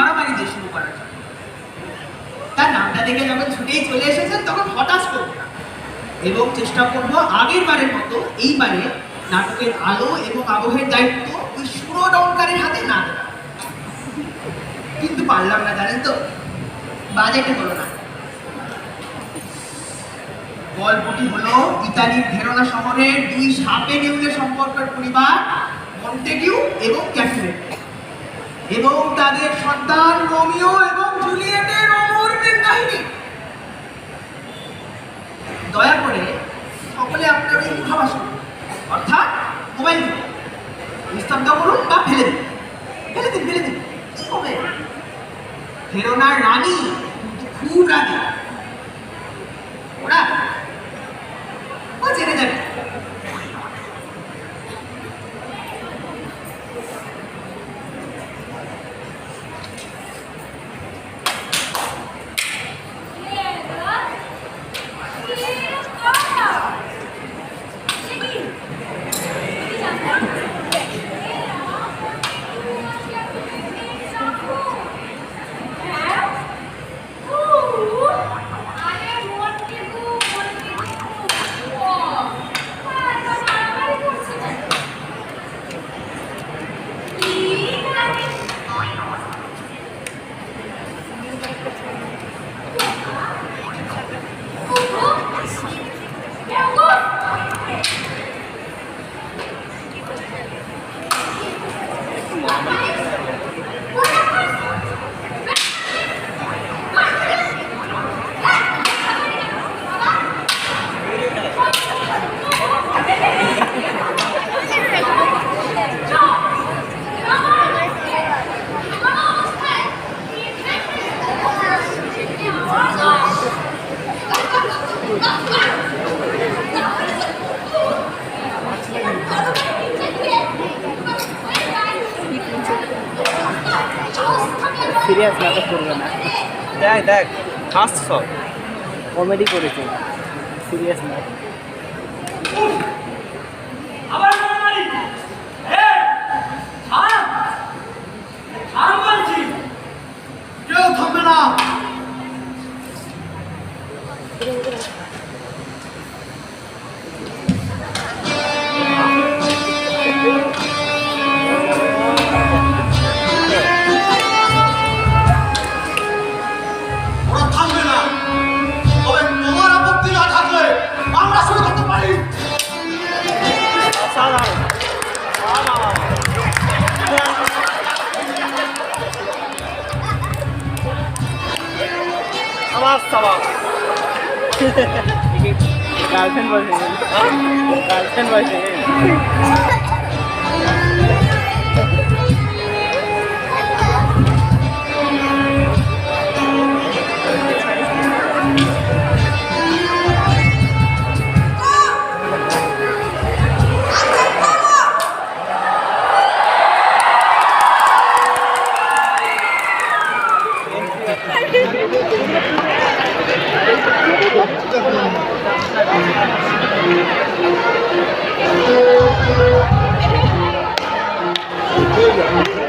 মারামারি দিয়ে শুরু করা যাক তার নামটা দেখে যখন ছুটেই চলে এসেছেন তখন হতাশ করব এবং চেষ্টা করব আগের বারের মতো এইবারে নাটকের আলো এবং আবহের দায়িত্ব ওই সুরডঙ্কারের হাতে না দেওয়া। কিন্তু পারলাম না, জানেন তো? বাজেটে হলো না। গল্পটি হলো ইতালির ভেরোনা শহরের দুই সাপে নেউলে সম্পর্কের পরিবার, মন্টেগিউ এবং ক্যাথরিন এবং তাদের সন্তান রোমিও এবং জুলিয়েটের অমরদের কাহিনী। দয়া করে সকলে আপনার এই মুখাভাস অর্থাৎ মোবাইল নিস্তব্ধ করুন বা ফেলে দিন। ফেলে দিন ফেলে দিন। কি হবে? ফেরোনার রানী, কিন্তু খুব রানী। সিরিয়াস নাটক করবে না। দেখ দেখ হাস সব। কমেডি করেছে। সিরিয়াস না কেউ থামবে না। सवाल। गर्लफ्रेंड बस गर्लफ्रेंड बस Thank you.